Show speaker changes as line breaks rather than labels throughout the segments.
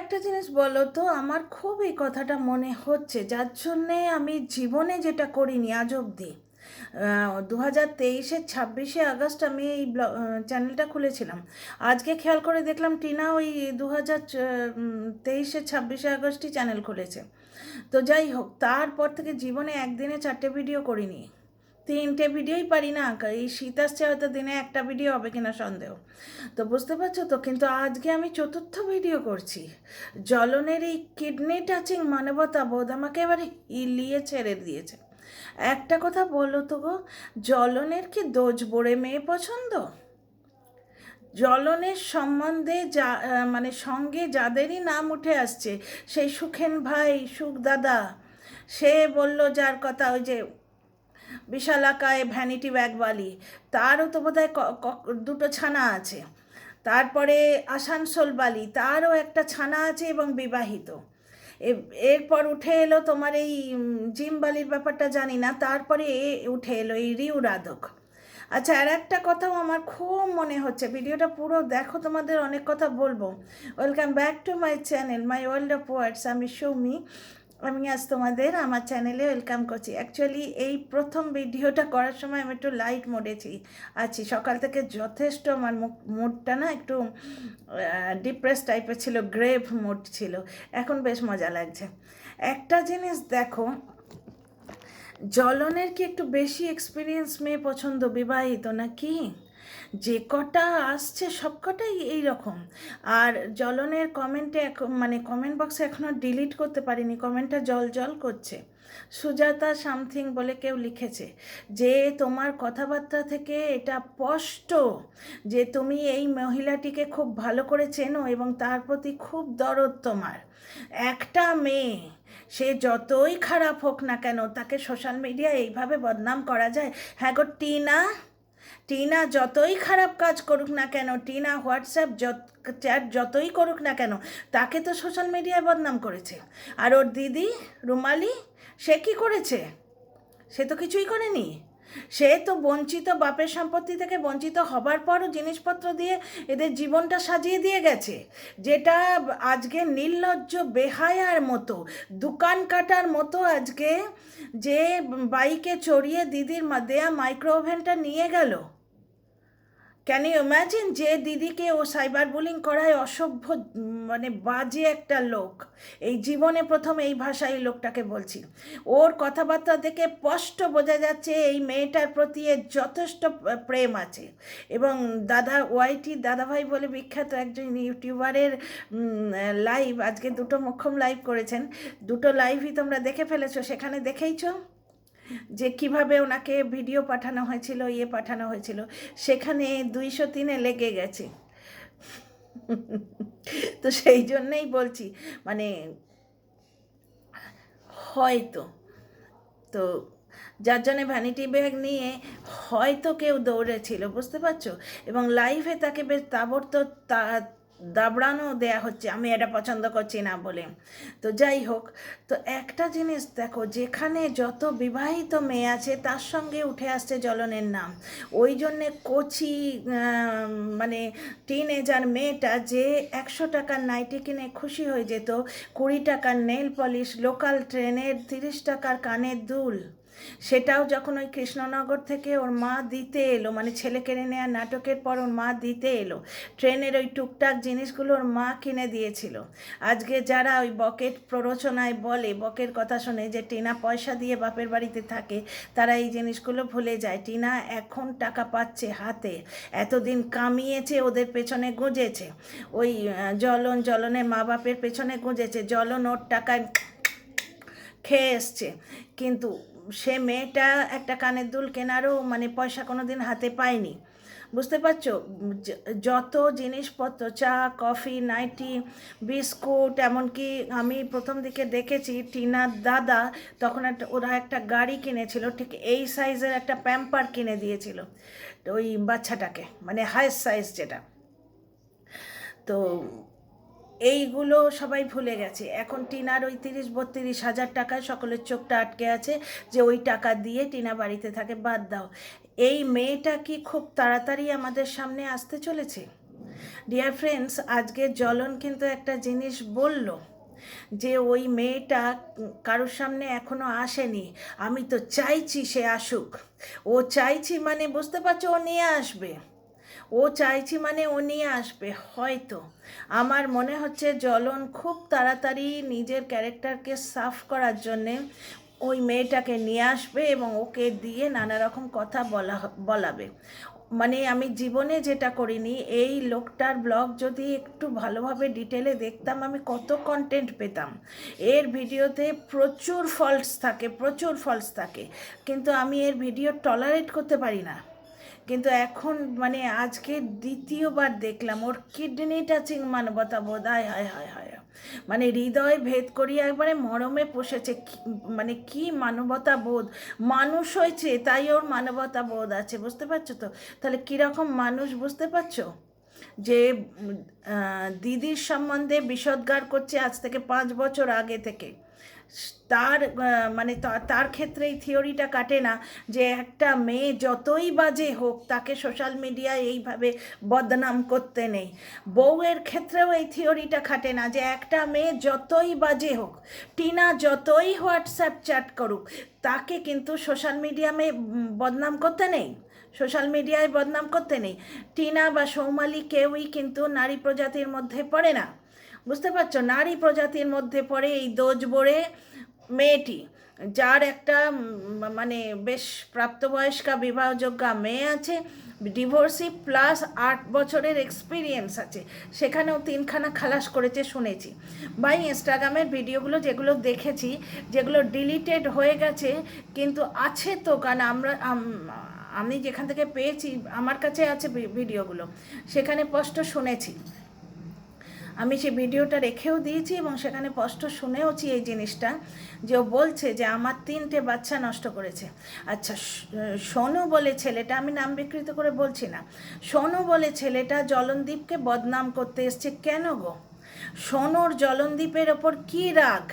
একটা জিনিস বলো তো, আমার খুব এই কথাটা মনে হচ্ছে, যার জন্যে আমি জীবনে যেটা করিনি আজ অবধি। দু হাজার তেইশের ছাব্বিশে আগস্ট আমি এই চ্যানেলটা খুলেছিলাম। আজকে খেয়াল করে দেখলাম টিনা ওই দু হাজার তেইশের ছাব্বিশে আগস্টই চ্যানেল খুলেছে। তো যাই হোক, তারপর থেকে জীবনে একদিনে চারটে ভিডিও করিনি। তিনটে ভিডিওই পারি না এই শীত আসছে হয়তো দিনে একটা ভিডিও হবে কিনা সন্দেহ। তো বুঝতে পারছ তো, কিন্তু আজকে আমি চতুর্থ ভিডিও করছি। জলনের এই কিডনি টাচিং মানবতা বোধ আমাকে এবারে ইলিয়ে ছেড়ে দিয়েছে। একটা কথা বলো তো গো জলনের কি দোজ বড়ে মেয়ে পছন্দ? জলনের সম্বন্ধে যা মানে সঙ্গে যাদেরই নাম উঠে আসছে, সেই সুখেন ভাই, সুখ দাদা, সে বলল যার কথা ওই যে বিশালাকায় ভ্যানিটি ব্যাগবালি তারও তো বোধহয় দুটো ছানা আছে। তারপরে আসানসোল বালি, তারও একটা ছানা আছে এবং বিবাহিত। এরপর উঠে এলো তোমার এই জিম বালির ব্যাপারটা জানি না, তারপরে এ, উঠে এলো এই রিউ রাধক আচ্ছা আর একটা কথাও আমার খুব মনে হচ্ছে, ভিডিওটা পুরো দেখো, তোমাদের অনেক কথা বলব। Welcome back to my channel my world of words আমি সৌমি। আমি আজ তোমাদের আমার চ্যানেলে ওয়েলকাম করছি। অ্যাকচুয়ালি এই প্রথম ভিডিওটা করার সময় আমি একটু লাইট মোডেছি আছি সকাল থেকে যথেষ্ট আমার মুডটা না একটু ডিপ্রেস টাইপের ছিল গ্রেভ মুড ছিল। এখন বেশ মজা লাগছে। একটা জিনিস দেখো, জ্বলনের কি একটু বেশি এক্সপিরিয়েন্স মেয়ে পছন্দ? বিবাহিত নাকি? যে কটা আসছে, সব কটাই এই রকম আর জলনের কমেন্টে মানে কমেন্ট বক্সে এখনও ডিলিট করতে পারিনি কমেন্টটা জল জল করছে। সুজাতা সামথিং বলে কেউ লিখেছে যে, তোমার কথাবার্তা থেকে এটা স্পষ্ট যে তুমি এই মহিলাটিকে খুব ভালো করে চেনো এবং তার প্রতি খুব দরদ তোমার। একটা মেয়ে, সে যতই খারাপ হোক না কেন, তাকে সোশ্যাল মিডিয়ায় এইভাবে বদনাম করা যায়? হ্যাঁ গো, টিনা? টিনা যতই খারাপ কাজ করুক না কেন, টিনা হোয়াটসঅ্যাপ চ্যাট যতই করুক না কেন, তাকে তো সোশ্যাল মিডিয়ায় বদনাম করেছে। আর ওর দিদি রুমালি, সে কি করেছে? সে তো কিছুই করেনি। সে তো বঞ্চিত, বাপের সম্পত্তি থেকে বঞ্চিত হবার পরও জিনিসপত্র দিয়ে এদের জীবনটা সাজিয়ে দিয়ে গেছে। যেটা আজকে নির্লজ্জ, বেহায়ার মতো, দোকান কাটার মতো আজকে যে বাইকে চড়িয়ে দিদির দেয়া মাইক্রো ওভেনটা নিয়ে গেল। ক্যান ইউ ইম্যাজিন যে দিদিকে ও সাইবার বুলিং করায় অসভ্য মানে বাজে একটা লোক? এই জীবনে প্রথম এই ভাষায় লোকটাকে বলছি। ওর কথাবার্তা দেখে স্পষ্ট বোঝা যাচ্ছে এই মেয়েটার প্রতি এর যথেষ্ট প্রেম আছে। এবং দাদা ওয়াইটি দাদাভাই বলে বিখ্যাত একজন ইউটিউবারের লাইভ আজকে দুটো মোক্ষম লাইভ করেছেন। দুটো লাইভই তোমরা দেখে ফেলেছো, সেখানে দেখেইছো? যে কীভাবে ওনাকে ভিডিও পাঠানো হয়েছিল ইয়ে পাঠানো হয়েছিল, সেখানে দুইশো তিনে লেগে গেছে। তো সেই জন্যেই বলছি মানে হয়তো, তো যার জন্যে ভ্যানিটি ব্যাগ নিয়ে হয়তো কেউ দৌড়েছিল, বুঝতে পারছ? এবং লাইভে তাকে বেশ তাবড়তো তা দাবড়ানো দেয়া হচ্ছে, আমি এটা পছন্দ করছি না বলে। তো যাই হোক, তো একটা জিনিস দেখো, যেখানে যত বিবাহিত মেয়ে আছে, তার সঙ্গে উঠে আসছে জ্বলনের নাম। ওই জন্যে কচি মানে টিনেজার মেয়েটা যে একশো টাকার নাইটি কিনে খুশি হয়ে যেত, কুড়ি টাকার নেল পলিশ লোকাল ট্রেনের তিরিশ টাকার কানের দুল। সেটাও যখন ওই কৃষ্ণনগর থেকে ওর মা দিতে এলো মানে ছেলে কেড়ে নেওয়ার নাটকের পর ওর মা দিতে এলো ট্রেনের ওই টুকটাক জিনিসগুলো ওর মা কিনে দিয়েছিল। আজকে যারা ওই বকেট প্ররোচনায় বলে বকের কথা শুনে যে টিনা পয়সা দিয়ে বাপের বাড়িতে থাকে তারা এই জিনিসগুলো ভুলে যায়। টিনা এখন টাকা পাচ্ছে হাতে এতদিন কামিয়েছে ওদের পেছনে গুঁজেছে। ওই আহ, জ্বলন জ্বলনের মা বাপের পেছনে গুঁজেছে জলন ওর টাকায় খেয়ে এসছে। কিন্তু সে মেয়েটা একটা কানের দুল কেনারও মানে পয়সা কোনো দিন হাতে পায়নি। বুঝতে পারছ? যত জিনিসপত্র, চা, কফি, নাইটি, বিস্কুট, এমনকি আমি প্রথম দিকে দেখেছি টিনার দাদা তখন একটা, ওরা একটা গাড়ি কিনেছিল, ঠিক এই সাইজের একটা প্যাম্পার কিনে দিয়েছিল, ওই বাচ্চাটাকে মানে হাইস্ট সাইজ যেটা। তো এইগুলো সবাই ভুলে গেছে। এখন টিনার ওই তিরিশ, বত্রিশ হাজার টাকায় সকলের চোখটা আটকে আছে যে ওই টাকা দিয়ে টিনা বাড়িতে থাকে, বাদ দাও। এই মেয়েটা কি খুব তাড়াতাড়ি আমাদের সামনে আসতে চলেছে? ডিয়ার ফ্রেন্ডস আজকে জলন কিন্তু একটা জিনিস বলল যে ওই মেয়েটা কারোর সামনে এখনও আসেনি। আমি তো চাইছি সে আসুক। ও চাইছি মানে বুঝতে পারছ, ও নিয়ে আসবে। ও চাইছি মানে ও নিয়ে আসবে, হয়তো। আমার মনে হচ্ছে জলন খুব তাড়াতাড়ি নিজের ক্যারেক্টারকে সাফ করার জন্যে ওই মেয়েটাকে নিয়ে আসবে এবং ওকে দিয়ে নানা রকম কথা বলা বলাবে। মানে আমি জীবনে যেটা করিনি, এই লোকটার ব্লগ যদি একটু ভালোভাবে ডিটেলে দেখতাম, আমি কত কন্টেন্ট পেতাম। এর ভিডিওতে প্রচুর ফল্টস থাকে, প্রচুর ফল্টস থাকে। কিন্তু আমি এর ভিডিও টলারেট করতে পারি না। কিন্তু এখন মানে আজকে দ্বিতীয়বার দেখলাম, ওর কিডনি টাচিং মানবতা বোধ হায় হায় হায় হায়। মানে হৃদয় ভেদ করিয়া একবারে মরমে পোষেছে। মানে কি মানবতা বোধ? মানুষ হয়েছে, তাই ওর মানবতা বোধ আছে, বুঝতে পারছ তো? তাহলে কীরকম মানুষ বুঝতে পারছ? যে দিদির সম্বন্ধে বিষোদ্গার করছে আজ থেকে পাঁচ বছর আগে থেকে। তার মানে তার ক্ষেত্রে এই থিওরিটা কাটে না যে একটা মেয়ে যতই বাজে হোক তাকে সোশ্যাল মিডিয়ায় এইভাবে বদনাম করতে নেই। বউয়ের ক্ষেত্রেও এই থিওরিটা খাটে না যে একটা মেয়ে যতই বাজে হোক, টিনা যতই হোয়াটসঅ্যাপ চ্যাট করুক, তাকে কিন্তু সোশ্যাল মিডিয়ামে বদনাম করতে নেই। সোশ্যাল মিডিয়ায় বদনাম করতে নেই। টিনা বা সৌমালি কেউই কিন্তু নারী প্রজাতির মধ্যে পড়ে না। বুঝতে পারছ? নারী প্রজাতির মধ্যে পড়ে এই দোজবড়ে মেয়েটি, যার একটা মানে বেশ প্রাপ্তবয়স্কা বিবাহযোগ্যা মেয়ে আছে, ডিভোর্সি প্লাস আট বছরের এক্সপিরিয়েন্স আছে। সেখানেও তিনখানা খালাস করেছে শুনেছি। বাই ইনস্টাগ্রামের ভিডিওগুলো যেগুলো দেখেছি, যেগুলো ডিলিটেড হয়ে গেছে, কিন্তু আছে তো, কারণ আমরা, আমি যেখান থেকে পেয়েছি, আমার কাছে আছে ভিডিওগুলো। সেখানে স্পষ্ট শুনেছি। আমি সেই ভিডিওটা রেখেও দিয়েছি এবং সেখানে স্পষ্ট শুনেওছি এই জিনিসটা, যে ও বলছে যে আমার তিনটে বাচ্চা নষ্ট করেছে। আচ্ছা সোনু বলে ছেলেটা, আমি নাম বিকৃত করে বলছি না। সোনু বলে ছেলেটা জলনদীপকে বদনাম করতে এসছে কেন গো? সোনুর জলনদীপের ওপর কী রাগ?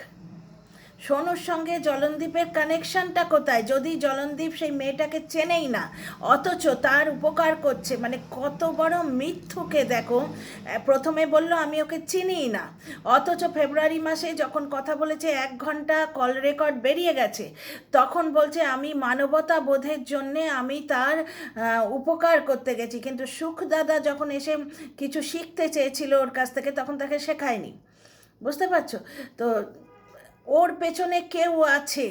সোনুর সঙ্গে জলনদীপের কানেকশনটা কোথায়? যদি জলনদীপ সেই মেয়েটাকে চেনেই না, অথচ তার উপকার করছে মানে কত বড় মিথ্যুকে দেখো প্রথমে বলল, আমি ওকে চিনিই না। অথচ ফেব্রুয়ারি মাসে যখন কথা বলেছে, এক ঘণ্টা কল রেকর্ড বেরিয়ে গেছে, তখন বলছে, আমি মানবতা বোধের জন্যে আমি তার উপকার করতে গেছি। কিন্তু সুখ দাদা যখন এসে কিছু শিখতে চেয়েছিল ওর কাছ থেকে, তখন তাকে শেখায়নি। বুঝতে পারছ? তো ওর পেছনে কেউ আছে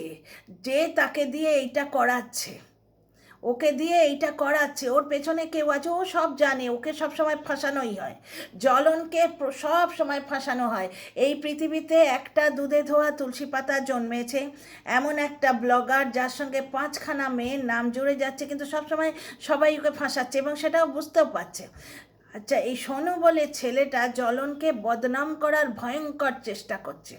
যে তাকে দিয়ে এইটা করাচ্ছে। ওকে দিয়ে এইটা করাচ্ছে, ওর পেছনে কেউ আছে, ও সব জানে, ওকে সব সময় ফাঁসানোই হয়। জলনকে সব সময় ফাঁসানো হয়। এই পৃথিবীতে একটা দুধে ধোয়া তুলসী পাতা জন্মেছে, এমন একটা ব্লগার যার সঙ্গে পাঁচখানা মেয়ের নাম জুড়ে যাচ্ছে, কিন্তু সব সময় সবাই ওকে ফাঁসাচ্ছে এবং সেটাও বুঝতেও পারছে। আচ্ছা এই সোনু বলে ছেলেটা জলনকে বদনাম করার ভয়ঙ্কর চেষ্টা করছে।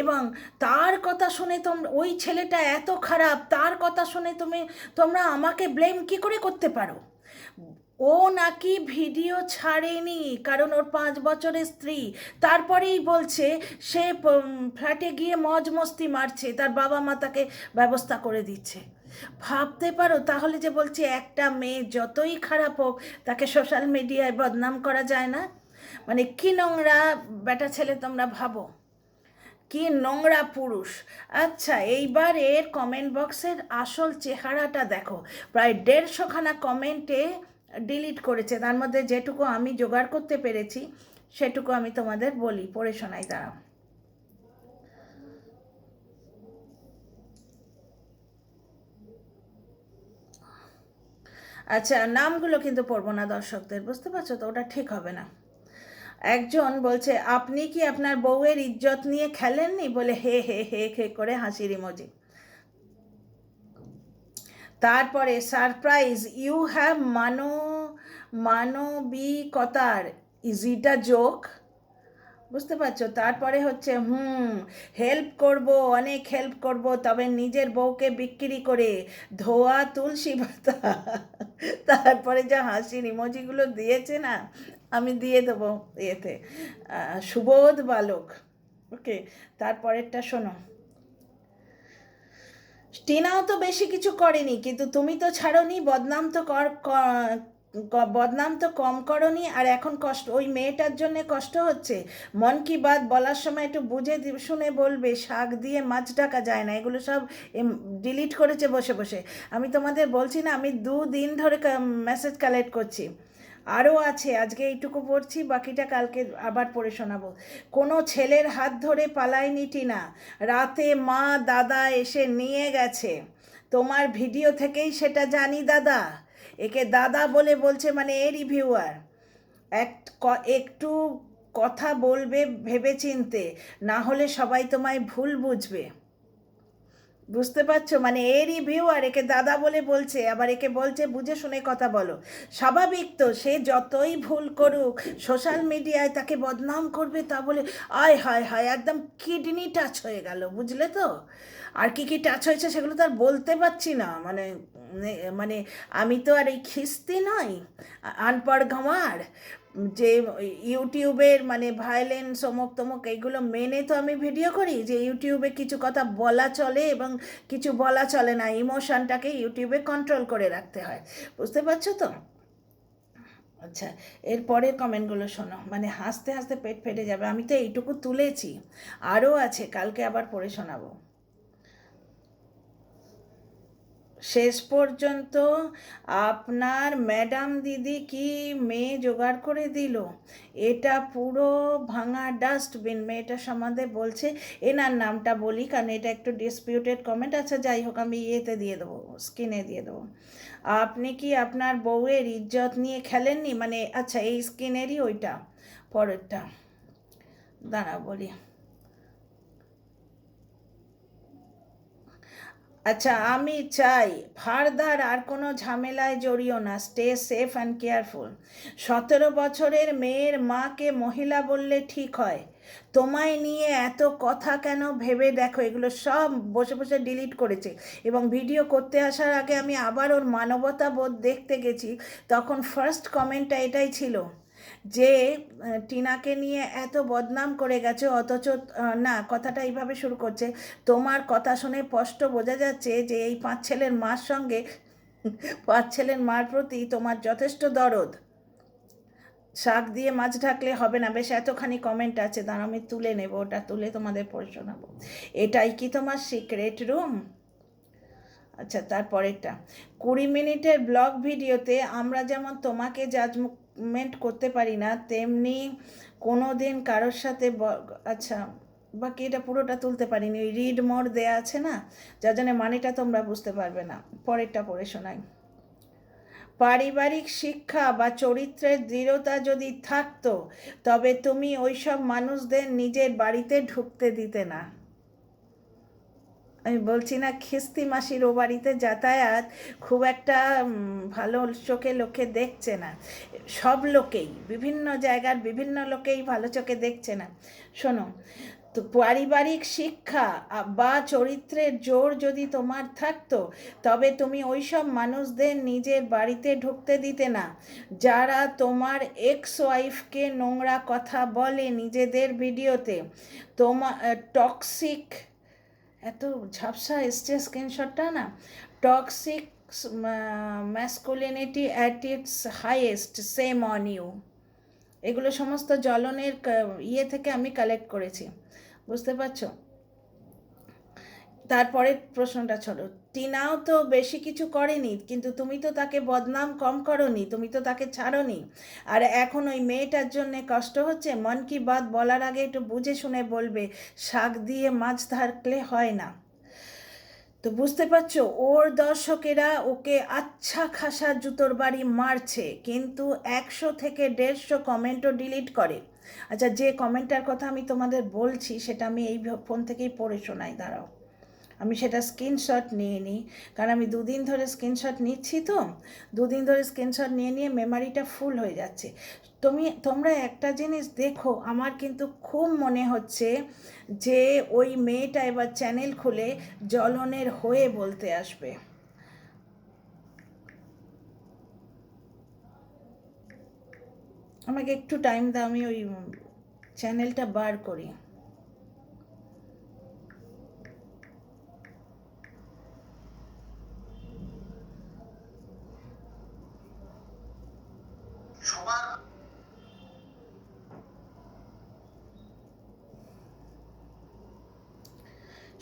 এবং তার কথা শুনে তোমরা ওই ছেলেটা এত খারাপ, তার কথা শুনে তুমি, তোমরা আমাকে ব্লেম কি করে করতে পারো? ও নাকি ভিডিও ছাড়েনি, কারণ ওর পাঁচ বছরের স্ত্রী। তারপরেই বলছে, সে ফ্ল্যাটে গিয়ে মজ মস্তি মারছে, তার বাবা মা তাকে ব্যবস্থা করে দিচ্ছে। ভাবতে পারো, তাহলে যে বলছি একটা মেয়ে যতই খারাপ হোক, তাকে সোশ্যাল মিডিয়ায় বদনাম করা যায় না? মানে কি নোংরা বেটা ছেলে তোমরা ভাবো? কি নোংরা পুরুষ? আচ্ছা এইবার এর কমেন্ট বক্সের আসল চেহারাটা দেখো। প্রায় দেড়শোখানা কমেন্টে ডিলিট করেছে। তার মধ্যে যেটুকু আমি জোগাড় করতে পেরেছি, সেটুকু আমি তোমাদের বলি, পড়ে শোনাই, দাঁড়াও। আচ্ছা নামগুলো কিন্তু পড়ব না দর্শকদের, বুঝতে পারছ তো? ওটা ঠিক হবে না। একজন বলছে, আপনি কি আপনার বউয়ের ইজ্জত নিয়ে খেলেননি? বলে, হে হে হে হে করে হাসির ইমোজি। তারপরে, সারপ্রাইজ, ইউ হ্যাভ মানো, মানবিকতার, ইজ ইট আ জোক? বুঝতে পারছ? তারপরে হচ্ছে, হুম হেল্প করব, অনেক হেল্প করব, তবে নিজের বউকে বিক্রি করে ধোয়া, তুলসী পাতা, তারপরে যা হাসির ইমোজিগুলো দিয়েছে না, আমি দিয়ে দেবো ইয়েতে। সুবোধ বালক ওকে তারপরেরটা শোনো। টিনাও তো বেশি কিছু করেনি, কিন্তু তুমি তো ছাড়োনি, বদনাম তো কর বদনাম তো কম করনি আর এখন কষ্ট, ওই মেয়েটার জন্য কষ্ট হচ্ছে। মন কি বাত বলার সময় একটু বুঝে শুনে বলবে, শাক দিয়ে মাছ ঢাকা যায় না, এগুলো সব ডিলিট করেছে বসে বসে। আমি তোমাদের বলছি না, আমি দুদিন ধরে মেসেজ কালেক্ট করছি। আরও আছে, আজকে এইটুকু পড়ছি, বাকিটা কালকে আবার পড়ে শোনাবো। কোনো ছেলের হাত ধরে পালায়নি টিনা, রাতে মা দাদা এসে নিয়ে গেছে। তোমার ভিডিও থেকেই সেটা জানি দাদা। একে দাদা বলে বলছে মানে এ রিভিউয়ার এক একটু কথা বলবে ভেবে চিনতে না হলে সবাই তোমায় ভুল বুঝবে। বুঝতে পারছ? মানে এরই ভিউ আর একে দাদা বলে বলছে, আবার একে বলছে, বুঝে শুনে কথা বলো। স্বাভাবিক তো, সে যতই ভুল করুক সোশ্যাল মিডিয়ায় তাকে বদনাম করবে তা বলে, আয় হায় হায়, একদম কিডনি টাচ হয়ে গেল, বুঝলে তো? আর কি কি টাচ হয়েছে সেগুলো তো আর বলতে পারছি না। মানে মানে আমি তো আর এই খিস্তি নই। আনপড় গাঁওয়ার যে ইউটিউবের মানে ভায়োলেন্স অমুক তমুক এইগুলো মেনে তো আমি ভিডিও করি যে ইউটিউবে কিছু কথা বলা চলে এবং কিছু বলা চলে না। ইমোশনটাকে ইউটিউবে কন্ট্রোল করে রাখতে হয়। বুঝতে পারছ তো? আচ্ছা এর পরের কমেন্টগুলো শোনো। মানে হাসতে হাসতে পেট ফেটে যাবে। আমি তো এইটুকু তুলেছি। আরও আছে, কালকে আবার পড়ে শোনাবো। শেষ পর্যন্ত আপনার ম্যাডাম দিদি কি মেয়ে জোগাড় করে দিল? এটা পুরো ভাঙা ডাস্টবিন, মেয়েটা সম্বন্ধে বলছে, এনার নামটা বলি, কারণ এটা একটু ডিসপিউটেড কমেন্ট আছে, যাই হোক, আমি ইয়েতে দিয়ে দেবো স্ক্রিনে দিয়ে দেবো। আপনি কি আপনার বউয়ের ইজ্জত নিয়ে খেলেননি? মানে আচ্ছা এই স্কিনেরই ওইটা, পরেরটা। দাঁড়া বলি। আচ্ছা আমি চাই ফার্দার আর কোনো ঝামেলায় জড়িও না স্টে সেফ অ্যান্ড কেয়ারফুল সতেরো বছরের মেয়ের মাকে মহিলা বললে ঠিক হয়। তোমায় নিয়ে এত কথা কেন ভেবে দেখো? এগুলো সব বসে বসে ডিলিট করেছে। এবং ভিডিও করতে আসার আগে আমি আবার ওর মানবতা বোধ দেখতে গেছি। তখন ফার্স্ট কমেন্টটা এটাই ছিল। যে টিনাকে নিয়ে এত বদনাম করে গেছে, অথচ না, কথাটা এইভাবে শুরু করছে, তোমার কথা শুনে স্পষ্ট বোঝা যাচ্ছে যে এই পাঁচ ছেলের মার সঙ্গে, পাঁচ ছেলের মার প্রতি তোমার যথেষ্ট দরদ। শাক দিয়ে মাছ ঢাকলে হবে না, বেশ এতখানি কমেন্ট আছে, দাঁড়াও, আমি তুলে নেব, ওটা তুলে তোমাদের পড়ে শোনাবো। এটাই কি তোমার সিক্রেট রুম আচ্ছা তারপরেরটা। কুড়ি মিনিটের ব্লগ ভিডিওতে আমরা যেমন তোমাকে জাজমেন্ট করতে পারি না, তেমনি কোনো দিন কারোর সাথে আচ্ছা বাকি এটা পুরোটা তুলতে পারিনি, ওই রিড মোর দেয়া আছে না, যার জন্য মানেটা তোমরা বুঝতে পারবে না, পরেরটা পড়ে শোনাই। পারিবারিক শিক্ষা বা চরিত্রের দৃঢ়তা যদি থাকতো, তবে তুমি ওইসব মানুষদের নিজের বাড়িতে ঢুকতে দিতে না। আমি বলছি না, খিস্তি মাসির ও বাড়িতে যাতায়াত খুব একটা ভালো চোখে লোকে দেখছে না। সব লোকেই, বিভিন্ন জায়গার বিভিন্ন লোকেই ভালো চোখে দেখছে না। শোনো, তো পারিবারিক শিক্ষা বা চরিত্রের জোর যদি তোমার থাকতো, তবে তুমি ওই সব মানুষদের নিজের বাড়িতে ঢুকতে দিতে না। যারা তোমার এক্স ওয়াইফকে নোংরা কথা বলে নিজেদের ভিডিওতে তোমার টক্সিক এত ঝাপসা এসছে স্ক্রিনশটটা না? Toxic masculinity at its highest shame on you এগুলো সমস্ত জলনের ইয়ে থেকে আমি কালেক্ট করেছি। বুঝতে পারছ? তারপরে প্রশ্নটা ছোটো টিনাও তো বেশি কিছু করেনি, কিন্তু তুমি তো তাকে বদনাম কম করনি, তুমি তো তাকে ছাড়নি। আর এখন ওই মেয়েটার জন্য কষ্ট হচ্ছে, মন কি বাত বলার আগে একটু বুঝে শুনে বলবে, শাক দিয়ে মাছ ধরলে হয় না। তো বুঝতে পারছ, ওর দর্শকেরা ওকে আচ্ছা খাসা জুতোর বাড়ি মারছে, কিন্তু একশো থেকে দেড়শো কমেন্টও ডিলিট করে। আচ্ছা যে কমেন্টটার কথা আমি তোমাদের বলছি, সেটা আমি এই ফোন থেকেই পড়ে শোনাই, দাঁড়াও। আমি সেটা স্ক্রিনশট নিয়ে নিই। কারণ আমি দুদিন ধরে স্ক্রিনশট নিচ্ছি তো। দুদিন ধরে স্ক্রিনশট নিয়ে নিয়ে মেমারিটা ফুল হয়ে যাচ্ছে। তুমি, তোমরা একটা জিনিস দেখো, আমার কিন্তু খুব মনে হচ্ছে যে ওই মেয়েটা এবার চ্যানেল খুলে জ্বলনের হয়ে বলতে আসবে। আমাকে একটু টাইম দাও, আমি ওই চ্যানেলটা বার করি।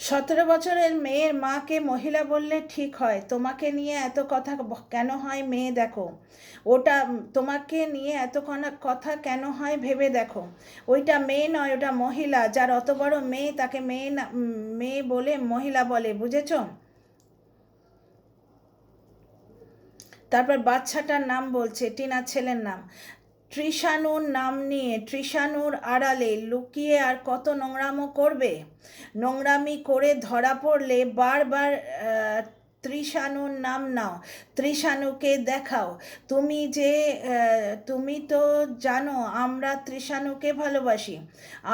সতেরো বছরের মেয়ের মাকে মহিলা বললে ঠিক হয়। তোমাকে নিয়ে এত কথা কেন হয় মেয়ে দেখো। ওটা তোমাকে নিয়ে এত কথা কেন হয় ভেবে দেখো। ওইটা মেয়ে নয়, ওটা মহিলা। যার অত বড় মেয়ে, তাকে মেয়ে না মেয়ে বলে মহিলা বলে, বুঝেছ? তারপর বাচ্চাটার নাম বলছে, টিনার ছেলের নাম। তৃষানুর নাম নিয়ে তৃষানুর আড়ালে লুকিয়ে আর কত নোংরামো করবে? নোংরামি করে ধরা পড়লে বারবার আহ, তৃষানুর নাম নাও। তৃষানুকে দেখাও। তুমি যে তুমি তো জানো আমরা তৃষানুকে ভালোবাসি।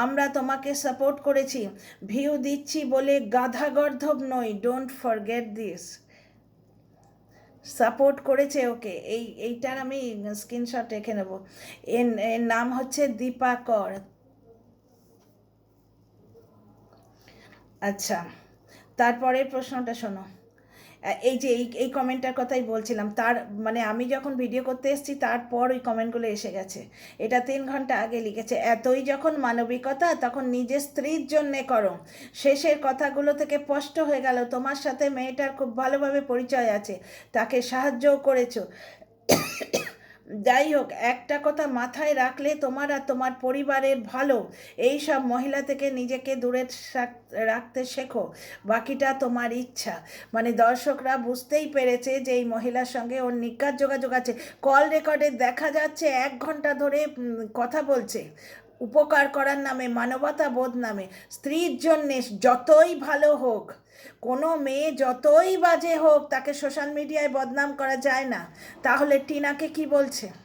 আমরা তোমাকে সাপোর্ট করেছি। ভিউ দিচ্ছি বলে গাধা গর্ধব নই। ডোন্ট ফরগেট দিস সাপোর্ট করেছে ওকে। এই, এইটার আমি স্ক্রিনশট রেখে নেব। এর এর নাম হচ্ছে দীপা কর আচ্ছা তারপরের প্রশ্নটা শোনো। এই যে এই এই কমেন্টটার কথাই বলছিলাম, তার মানে আমি যখন ভিডিও করতে এসেছি, তারপর ওই কমেন্টগুলো এসে গেছে। এটা তিন ঘণ্টা আগে লিখেছে, এতই যখন মানবিকতা, তখন নিজের স্ত্রীর জন্যে করো। শেষের কথাগুলো থেকে স্পষ্ট হয়ে গেল, তোমার সাথে মেয়েটার খুব ভালোভাবে পরিচয় আছে, তাকে সাহায্যও করেছ। যাই হোক, একটা কথা মাথায় রাখলে তোমার আর তোমার পরিবারের ভালো। এই সব মহিলা থেকে নিজেকে দূরে রাখতে শেখো। বাকিটা তোমার ইচ্ছা। মানে দর্শকরা বুঝতেই পেরেছে যে এই মহিলার সঙ্গে ওর নিকার যোগাযোগ আছে। কল রেকর্ডে দেখা যাচ্ছে এক ঘণ্টা ধরে কথা বলছে। উপকার করার নামে, মানবতা বোধ নামে। স্ত্রীর জন্যে যতই ভালো হোক। কোনো মেয়ে যতই বাজে হোক তাকে সোশ্যাল মিডিয়ায় বদনাম করা যায় না। তাহলে টিনাকে কি বলছে?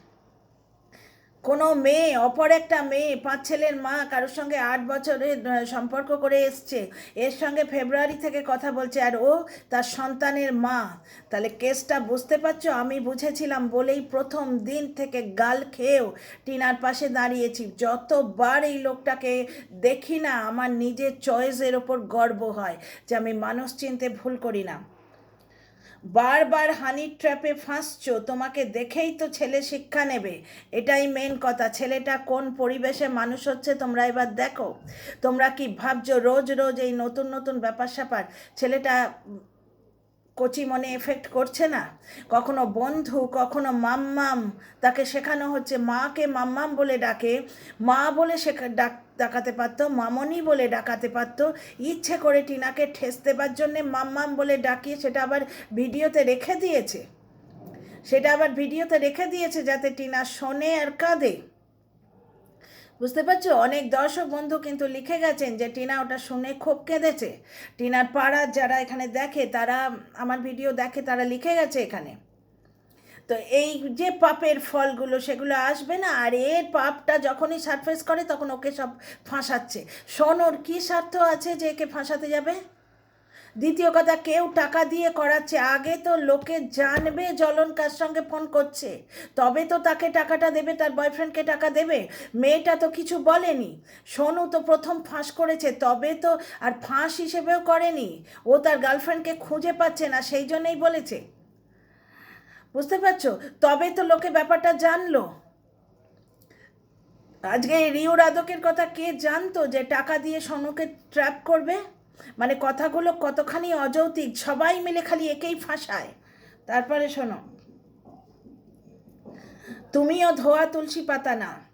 কোনো মেয়ে, অপর একটা মেয়ে, পাঁচ ছেলের মা কারোর সঙ্গে আট বছরের সম্পর্ক করে এসছে। এর সঙ্গে ফেব্রুয়ারি থেকে কথা বলছে, আর ও তার সন্তানের মা। তাহলে কেসটা বুঝতে পারছ? আমি বুঝেছিলাম বলেই প্রথম দিন থেকে গাল খেয়েও টিনার পাশে দাঁড়িয়েছি। যতবার এই লোকটাকে দেখি না, আমার নিজের চয়েসের ওপর গর্ব হয়, যে আমি মানুষ চিনতে ভুল করি না। বারবার হানি ট্র্যাপে ফাঁসছো, তোমাকে দেখেই তো ছেলে শিক্ষা নেবে। এটাই মেন কথা। ছেলেটা কোন পরিবেশে মানুষ হচ্ছে তোমরা এবার দেখো। তোমরা কি ভাবছ, রোজ রোজ এই নতুন নতুন ব্যাপার স্যাপার ছেলেটা কচি মনে এফেক্ট করছে না? কখনো বন্ধু, কখনো মাম্মাম, তাকে শেখানো হচ্ছে মাকে মাম্মাম বলে ডাকে, মা বলে শেখা, ডাক, ডাকাতে পারতো, মামনি বলে ডাকাতে পারতো, ইচ্ছে করে টিনাকে ঠেস দেবার জন্যে মাম্মাম বলে ডাকিয়ে সেটা আবার ভিডিওতে রেখে দিয়েছে। সেটা আবার ভিডিওতে রেখে দিয়েছে যাতে টিনা শোনে আর কাঁদে। বুঝতে পারছ? অনেক দর্শক বন্ধু কিন্তু লিখে গেছেন যে, টিনা, ওটা শুনে খুব কেঁদেছে। টিনার পাড়ার যারা এখানে দেখে, তারা আমার ভিডিও দেখে, তারা লিখে গেছে এখানে। তো এই যে পাপের ফলগুলো, সেগুলো আসবে না, আর এর পাপটা যখনই সারফেস করে, তখন ওকে সব ফাঁসাচ্ছে। শোন কী স্বার্থ আছে যে একে ফাঁসাতে যাবে? দ্বিতীয় কথা, কেউ টাকা দিয়ে করাচ্ছে, আগে তো লোকে জানবে জলন কার সঙ্গে ফোন করছে। তবে তো তাকে টাকাটা দেবে, তার বয়ফ্রেন্ডকে টাকা দেবে। মেয়েটা তো কিছু বলেনি। সোনু তো প্রথম ফাঁস করেছে, তবে তো আর ফাঁস হিসেবেও করেনি। ও তার গার্লফ্রেন্ডকে খুঁজে পাচ্ছে না, সেই জন্যই বলেছে। বুঝতে পারছ? তবে তো লোকে ব্যাপারটা জানলো। আজকে রিও রাধকের কথা কে জানতো যে টাকা দিয়ে সোনুকে ট্র্যাপ করবে? মানে কথাগুলো কতখানি অযৌতিক সবাই মিলে খালি একেই ফাঁসায়। তারপরে শোনো। তুমিও ধোয়া তুলসী পাতা না।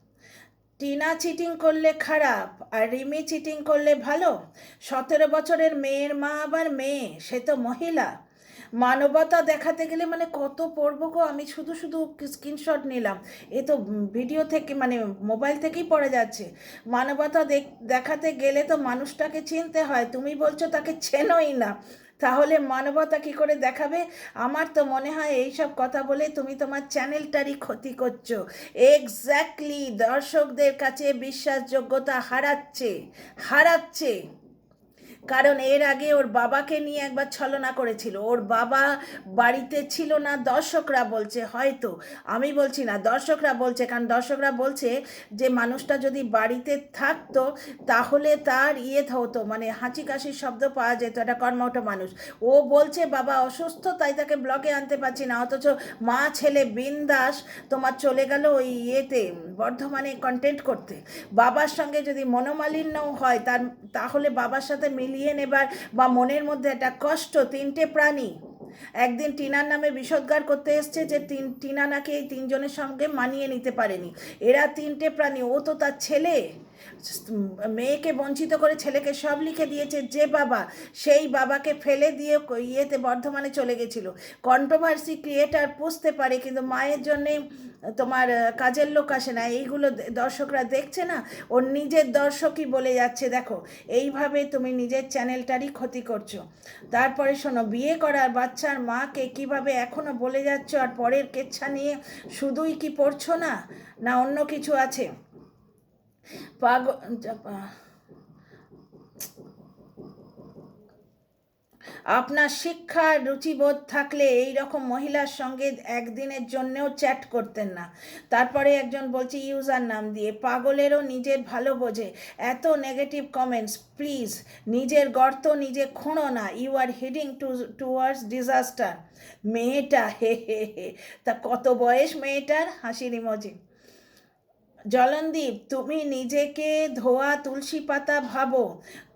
টিনা চিটিং করলে খারাপ আর রিমি চিটিং করলে ভালো। সতেরো বছরের মেয়ের মা আবার মেয়ে, সে তো মহিলা। মানবতা দেখাতে গেলে মানে কত পড়ব গো? আমি শুধু শুধু স্ক্রিনশট নিলাম। এ তো ভিডিও থেকে মানে মোবাইল থেকেই পড়ে যাচ্ছে। মানবতা দেখ- দেখাতে গেলে তো মানুষটাকে চিনতে হয়। তুমি বলছো তাকে চেনোই না। তাহলে মানবতা কি করে দেখাবে? আমার তো মনে হয় এইসব কথা বলে তুমি তোমার চ্যানেলটারই ক্ষতি করছ। এক্স্যাক্টলি দর্শকদের কাছে বিশ্বাসযোগ্যতা হারাচ্ছে। হারাচ্ছে। কারণ এর আগে ওর বাবাকে নিয়ে একবার ছলনা করেছিল। ওর বাবা বাড়িতে ছিল না, দর্শকরা বলছে, হয়তো। আমি বলছি, না, দর্শকরা বলছে। কারণ দর্শকরা বলছে যে, মানুষটা যদি বাড়িতে থাকতো, তাহলে তার ইয়ে হতো মানে হাঁচি কাশির শব্দ পাওয়া যেত, একটা কর্মঠ মানুষ। ও বলছে, বাবা, অসুস্থ, তাই তাকে ব্লকে আনতে পারছি না। অথচ মা, ছেলে, বিন্দাস, তোমার চলে গেল ওই ইয়েতে, বর্ধমানে কন্টেন্ট করতে। বাবার সঙ্গে যদি মনোমালিন্যও হয়, তার, তাহলে বাবার সাথে মিলিয়ে মিলিয়ে নেবার বা মনের মধ্যে একটা কষ্ট, তিনটে প্রাণী। একদিন টিনার নামে বিষোদ্গার করতে এসছে যে তিন, টিনা নাকি এই তিনজনের সঙ্গে মানিয়ে নিতে পারেনি। এরা তিনটে প্রাণী, ও তো তার ছেলে। মেয়েকে বঞ্চিত করে ছেলেকে সব লিখে দিয়েছে, যে বাবা সেই বাবাকে ফেলে দিয়ে ইয়েতে বর্ধমানে চলে গেছিল। কন্ট্রোভার্সি ক্রিয়েটার পুষতে পারে, কিন্তু মায়ের জন্যে তোমার কাজের লোক আসে না। এইগুলো দর্শকরা দেখছে না? ওর নিজের দর্শকই বলে যাচ্ছে, দেখো, এইভাবে তুমি নিজের চ্যানেলটারই ক্ষতি করছ। তারপরে শোনো, বিয়ে করার বাচ্চার মাকে কীভাবে এখনও বলে যাচ্ছ আর পরের কেচ্ছা নিয়ে শুধুই কি পড়ছো না? না অন্য কিছু আছে? পাগ আপনার শিক্ষার রুচিবোধ থাকলে এই রকম মহিলার সঙ্গে একদিনের জন্যেও চ্যাট করতেন না। তারপরে একজন বলছে, ইউজার নাম দিয়ে। পাগলেরও নিজের ভালো বোঝে। এত নেগেটিভ কমেন্টস প্লিজ নিজের গর্ত নিজে খুঁড়ো না। You are heading to towards disaster মেয়েটা, হে হে হে। তা কত বয়স মেয়েটার? হাসির ইমোজি জলনদীপ, তুমি নিজেকে ধোয়া তুলসী পাতা ভাবো।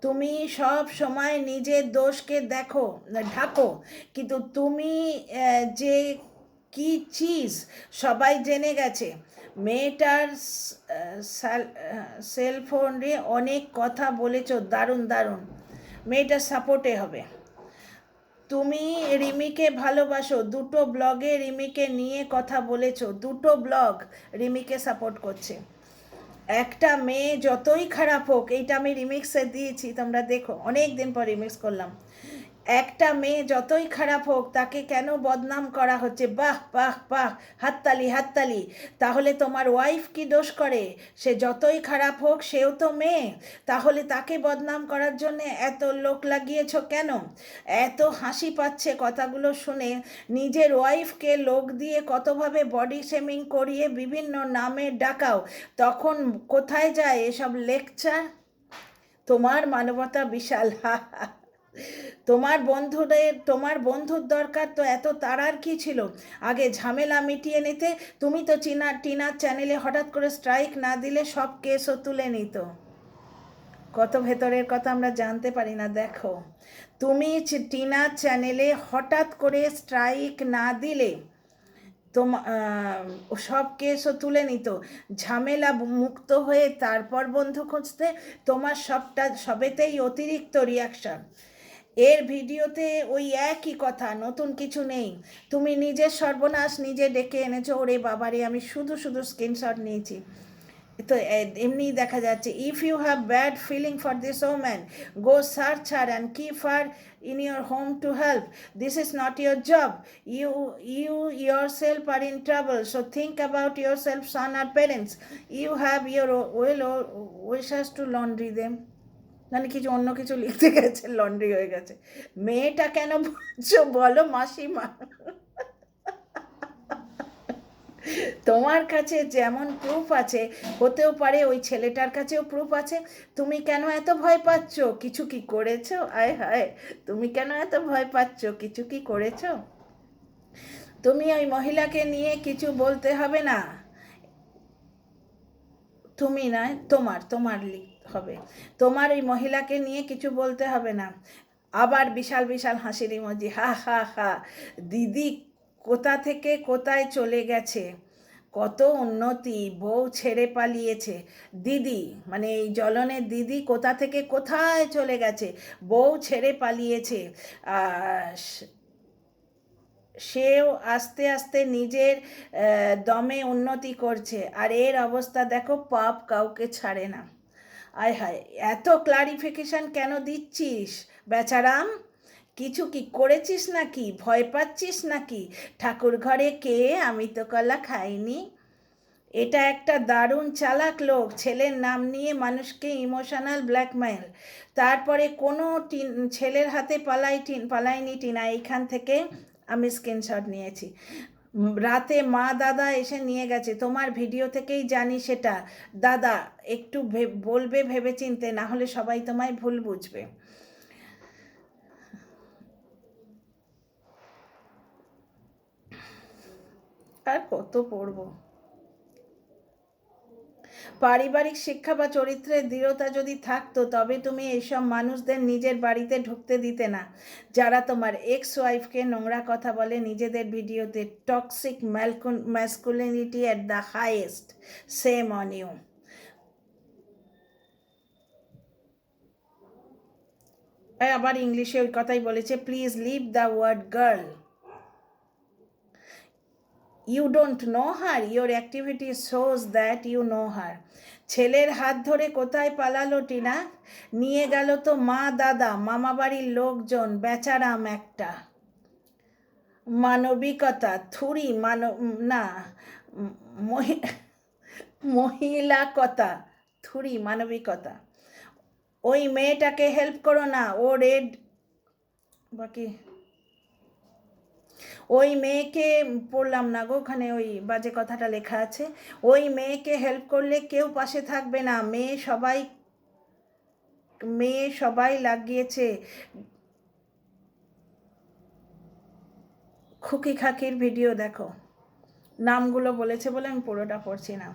তুমি সব সময় নিজের দোষকে দেখো, ঢাকো। কিন্তু তুমি যে কি চিজ, সবাই জেনে গেছে। মেয়েটার সেলফোনে অনেক কথা বলেছ, দারুণ দারুণ। মেয়েটার সাপোর্টে হবে। তুমি রিমিকে ভালোবাসো, দুটো ব্লগে রিমিকে নিয়ে কথা বলেছ, দুটো ব্লগ রিমিকে সাপোর্ট করছে। একটা মেয়ে যতই খারাপ হোক, এইটা আমি রিমিক্সে দিয়েছি, তোমরা দেখো অনেক দিন পর রিমিক্স করলাম। একটা মেয়ে যতই খারাপ হোক, তাকে কেন বদনাম করা হচ্ছে? বাহ বাহ বাহ, হাততালি হাততালি। তাহলে তোমার ওয়াইফ কি দোষ করে? সে যতই খারাপ হোক, সেও তো মেয়ে। তাহলে তাকে বদনাম করার জন্য এত লোক লাগিয়েছ কেন? এত হাসি পাচ্ছে কথাগুলো শুনে নিজের ওয়াইফকে লোক দিয়ে কতভাবে বডি শেমিং করিয়ে বিভিন্ন নামে ডাকাও? তখন কোথায় যায় এসব লেকচার তোমার মানবতা বিশাল। হা হা তোমার বন্ধুদের, তোমার বন্ধুর দরকার তো এত তারার কি ছিল? আগে ঝামেলা মিটিয়ে নিতে, তুমি তো চিনা টিনার চ্যানেলে হঠাৎ করে স্ট্রাইক না দিলে সব কেসও তুলে নিত। কত ভেতরের কথা আমরা জানতে পারি না, দেখো। তুমি টিনার চ্যানেলে হঠাৎ করে স্ট্রাইক না দিলে, তোমা সব কেসও তুলে নিত। ঝামেলা মুক্ত হয়ে তারপর বন্ধু খুঁজতে তোমার সবটা, সবেতেই অতিরিক্ত রিয়াকশন এর ভিডিওতে ওই একই কথা, নতুন কিছু নেই। তুমি নিজের সর্বনাশ নিজে ডেকে এনেছো, ওরে বাবারে, আমি শুধু শুধু স্ক্রিনশট নিয়েছি। তো এমনি দেখা যাচ্ছে if you have bad feeling for this woman go search her and keep her in your home to help this is not your job you you yourself are in travel so think about yourself son or parents you have your well উইশাস to laundry them মানে কিছু অন্য কিছু লিখতে গেছে, laundry হয়ে গেছে। মেয়েটা কেন বলছো? বলো, মাসিমা। তোমার কাছে যেমন প্রুফ আছে, হতেও পারে ওই ছেলেটার কাছেও প্রুফ আছে। তুমি কেন এত ভয় পাচ্ছ? কিছু কি করেছ? আয় হায়, তুমি কেন এত ভয় পাচ্ছ? কিছু কি করেছ? তুমি ওই মহিলাকে নিয়ে কিছু বলতে হবে না। তুমি নয়, তোমার তোমার লিখ হবে। তোমার এই মহিলাকে নিয়ে কিছু বলতে হবে না। আবার বিশাল বিশাল হাসির ইমোজি। হা হা হা। দিদি কোথা থেকে কোথায় চলে গেছে? কত উন্নতি, বউ ছেড়ে পালিয়েছে। দিদি মানে এই জলনের দিদি কোথা থেকে কোথায় চলে গেছে? বউ ছেড়ে পালিয়েছে। সেও আস্তে আস্তে নিজের দমে উন্নতি করছে। আর এর অবস্থা দেখো, পাপ কাউকে ছাড়ে না। আয় হায়, এত ক্লারিফিকেশন কেন দিচ্ছিস? বেচারাম, কিছু কি করেছিস নাকি? ভয় পাচ্ছিস নাকি? ঠাকুর ঘরে কে? আমি তো কলা খাইনি। এটা একটা দারুণ চালাক লোক, ছেলের নাম নিয়ে মানুষকে ইমোশনাল ব্ল্যাকমেল তারপরে কোনো টিন, ছেলের হাতে পালাই টিন, পালাইনি টিনা, এইখান থেকে আমি স্ক্রিনশট নিয়েছি। রাতে মা দাদা এসে নিয়ে গেছে। তোমার ভিডিও থেকেই জানি সেটা। দাদা, একটু বলবে ভেবে চিনতে না হলে সবাই তোমায় ভুল বুঝবে। আর কত পড়ব? পারিবারিক শিক্ষা বা চরিত্রের দৃঢ়তা যদি থাকতো, তবে তুমি এইসব মানুষদের নিজের বাড়িতে ঢুকতে দিতে না। যারা তোমার এক্স ওয়াইফকে নোংরা কথা বলে, নিজেদের ভিডিওতে toxic masculinity at the highest shame on you আবার ইংলিশে ওই কথাই বলেছে please leave the word girl you don't know her your activity shows that you know her ছেলের হাত ধরে কোথায় পালালো টিনা? নিয়ে গেল তো মা, দাদা মামা বাড়ির লোকজন, বেচারাম একটা। মানবিকতা, থুরি, মান, না, মহি- মহিলাকতা, থুরি, মানবিকতা। ওই মেয়েটাকে হেল্প করো না, ও রেড বাকি ওই মেয়েকে পড়লাম না গো, ওখানে ওই বাজে কথাটা লেখা আছে। ওই মেয়েকে হেল্প করলে কেউ পাশে থাকবে না। মেয়ে সবাই মেয়ে সবাই লাগিয়েছে। খুকি খাকির ভিডিও দেখো। নামগুলো বলেছে বলে আমি পুরোটা পড়ছি না।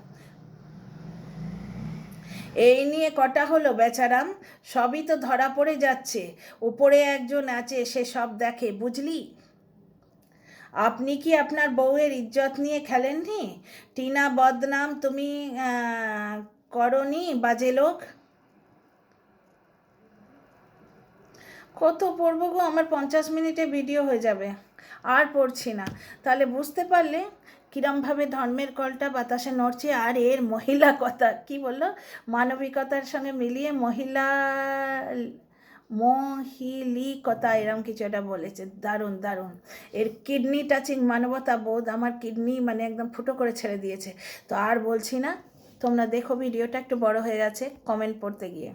এই নিয়ে কটা হলো বেচারাম? সবই তো ধরা পড়ে যাচ্ছে। উপরে একজন আছে, সে সব দেখে। বুঝলি? আপনি কি আপনার বউয়ের ইজ্জত নিয়ে খেলেননি? টিনা বদনাম তুমি করনি বাজে লোক? কত পড়ব গো? আমার পঞ্চাশ মিনিটে ভিডিও হয়ে যাবে। আর পড়ছি না। তাহলে বুঝতে পারলে কিরমভাবে ধর্মের কলটা বাতাসে নড়ছে আর এর মহিলা কথা। কি বলল? মানবিকতার সঙ্গে মিলিয়ে মহিলা মহিলিকতা, এরম কিছু একটা বলেছে। দারুণ দারুণ। এর কিডনি টাচিং মানবতা বোধ আমার কিডনি মানে একদম ফুটো করে ছেড়ে দিয়েছে। তো আর বলছি না, তোমরা দেখো ভিডিওটা একটু বড় হয়ে গেছে কমেন্ট পড়তে গিয়ে।